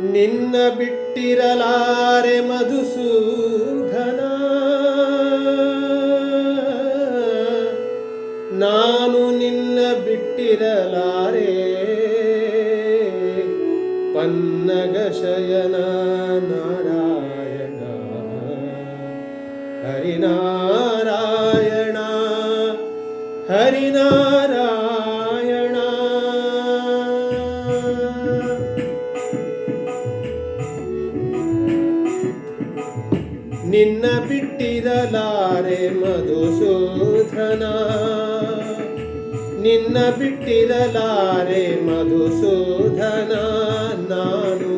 ನಿನ್ನ ಬಿಟ್ಟಿರಲಾರೆ ಮಧುಸೂಧನ ನಾನು ನಿನ್ನ ಬಿಟ್ಟಿರಲಾರೆ ಪನ್ನಗ ಶಯನ ನಾರಾಯಣ. ಹರಿನಾರಾಯಣ ಹರಿನಾರಾಯಣ. ನಿನ್ನ ಬಿಟ್ಟಿರಲಾರೆ ಮಧುಸೂಧನ ನಿನ್ನ ಬಿಟ್ಟಿರಲಾರೆ ಮಧುಸೂಧನ ನಾನು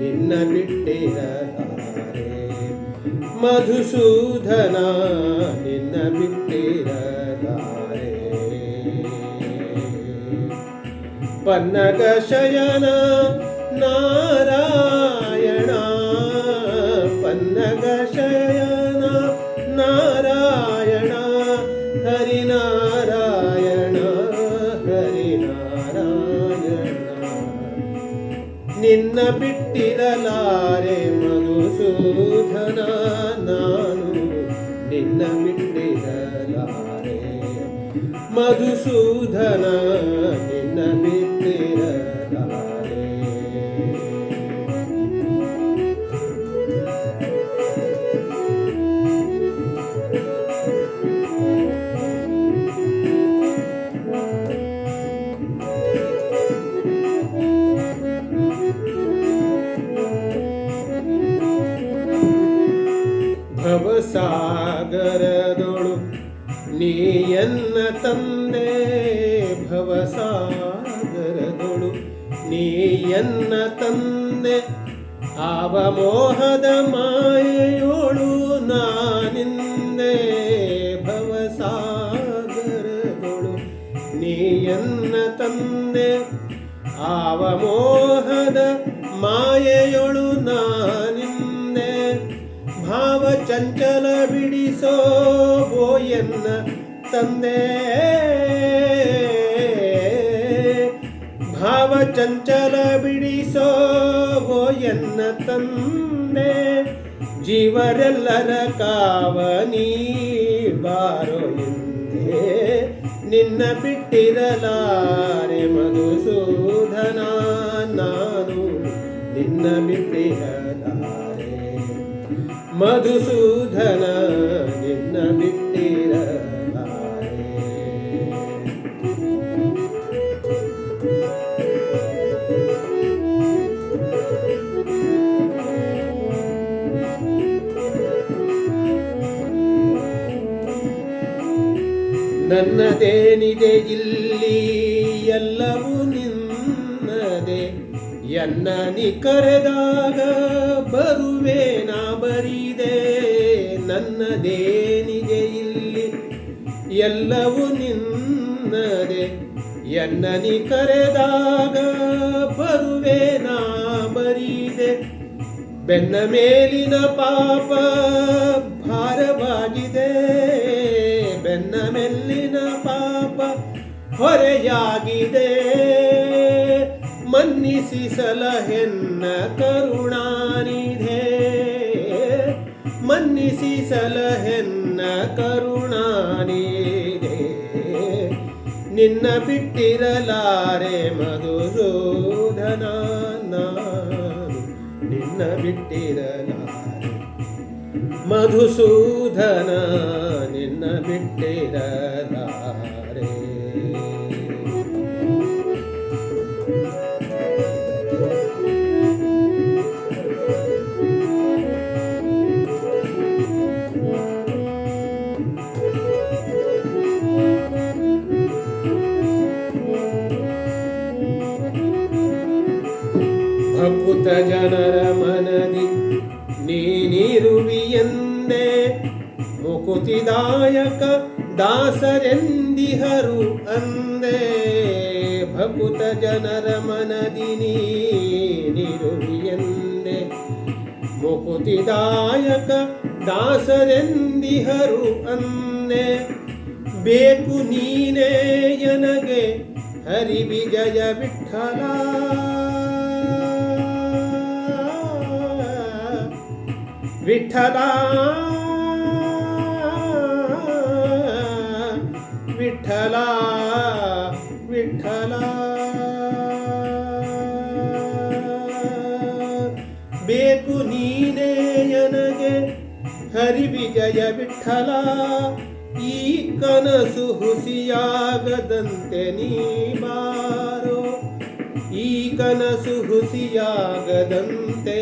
ನಿನ್ನ ಬಿಟ್ಟಿರಲಾರೆ ಮಧುಸೂಧನ ನಿನ್ನ ಬಿಟ್ಟಿರಲಾರೆ. ಪನ್ನಗ ಶಯನ ನಾರಾಯಣ. ನಿನ್ನ ಬಿಟ್ಟಿರಲಾರೆ ಮಧುಸೂಧನ ನಾನು ನಿನ್ನ ಬಿಟ್ಟಿರಲಾರೆ ಮಧುಸೂದನ ನೀಯನ್ನ ತಂದೆ ಭವಸಾಗರಗಳು ನೀಯನ್ನ ತಂದೆ ಆವ ಮೋಹದ ಮಾಯೆಯೋಳು ನಾನಿಂದೆ ಭವಸಾಗರಗಳು ನೀಯನ್ನ ತಂದೆ ಆವ ಮೋಹದ ಮಾಯೆಯೊಳು ನಾನಿಂದೆ ಭಾವ ಚಂಚಲ ಬಿಡಿಸೋ ಬೋಯನ್ನ ತಂದೆ. ಭಾವ ಚಂಚಲ ಬಿಡಿಸೋ ಎನ್ನ ತಂದೆ. ಜೀವರೆಲ್ಲರ ಕಾವ ಬಾರೋ ಎಂದೇ. ನಿನ್ನ ಬಿಟ್ಟಿರಲಾರೆ ಮಧುಸೂಧನ ನಾನು. ನಿನ್ನ ಬಿಟ್ಟಿರಲಾರೆ ಮಧುಸೂದನ ನನ್ನದೇನಿದೆ ಇಲ್ಲಿ ಎಲ್ಲವೂ ನಿನ್ನದೆ. ಎನ್ನ ನಿ ಕರೆದಾಗ ಬರುವೆ ನಾ ಬರಿದೆ. ನನ್ನದೇನಿದೆ ಇಲ್ಲಿ ಎಲ್ಲವೂ ನಿನ್ನದೆ. ಎನ್ನ ನಿ ಕರೆದಾಗ ಬರುವೆ ನಾ ಬರಿದೆ. ಬೆನ್ನ ಮೇಲಿನ ಪಾಪ ಭಾರವಾಗಿದೆ. ಬೆನ್ನ ಮೇಲಿನ ಹೊರೆಯಾಗಿದೆ. ಮನ್ನಿಸಿ ಸಲಹೆನ್ನ ಕರುಣಾನಿಧೆ. ಮನ್ನಿಸಿ ಸಲಹೆನ್ನ ಕರುಣಾನಿಧೆ. ನಿನ್ನ ಬಿಟ್ಟಿರಲಾರೆ ಮಧುಸೂದನ, ನಾನು ನಿನ್ನ ಬಿಟ್ಟಿರಲಾರೆ. ಮಧುಸೂದನ, ನಿನ್ನ ಬಿಟ್ಟಿರಲಾರೆ. ಜನರ ಮನದಿ ನೀನಿರುವಿಯಂದೆ ಮುಕುತಿದಾಯಕ ದಾಸರೆಂದಿಹರು ಅಂದೇ. ಭಕುತ ಜನರ ಮನದಿ ನೀನಿರುವಿಯಂದೆ ಮುಕುತಿದಾಯಕ ದಾಸರೆಂದಿಹರು ಅಂದೆ. ಬೇಕು ನೀನೇ ಯನಗೆ ಹರಿ ವಿಜಯ ವಿಠಲ. ವಿಠಲ ವಿಠಲ ವಿಠಲ ಬೇಕು ನೀನೇ ಹರಿ ವಿಜಯ ವಿಠಲ ಈ ಕನಸು ಹುಸಿಯಾಗದಂತೆ ನೀ ಬಾರೋ. ಈ ಕನಸು ಹುಸಿಯಾಗದಂತೆ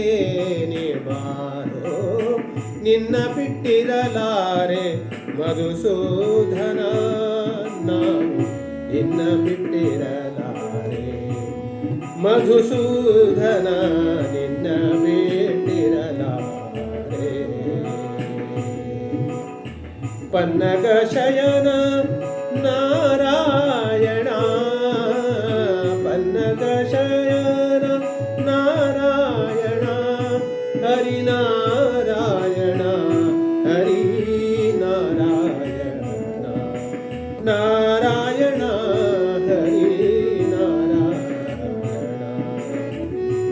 ನಿಬಾರೋ ನಿನ್ನ ಬಿಟ್ಟಿರಲಾರೆ ಮಧುಸೂಧನ ನಾವು ನಿನ್ನ ಬಿಟ್ಟಿರಲಾರೆ ಮಧುಸೂಧನ ನಿನ್ನ ಬಿಟ್ಟಿರಲಾರೆ. ಪನ್ನಗ ಶಯನ ನಾರಾಯಣ ಹರಿನಾರಾಯಣ ಹರಿನಾರಾಯಣ ನಾರಾಯಣ ಹರಿನಾರಾಯಣ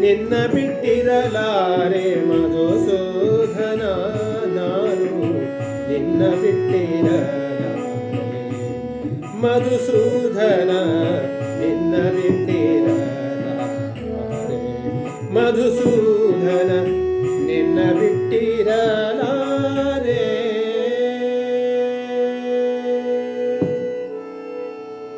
ನಿನ್ನ ಬಿಟ್ಟಿರಲಾರೆ ಮಧುಸೂದನ ನಾನು ನಿನ್ನ ಬಿಟ್ಟಿರಲಾರೆ ಮಧುಸೂದನ ನಿನ್ನ ಬಿಟ್ಟಿರಲಾರೆ ಮಧುಸೂದನ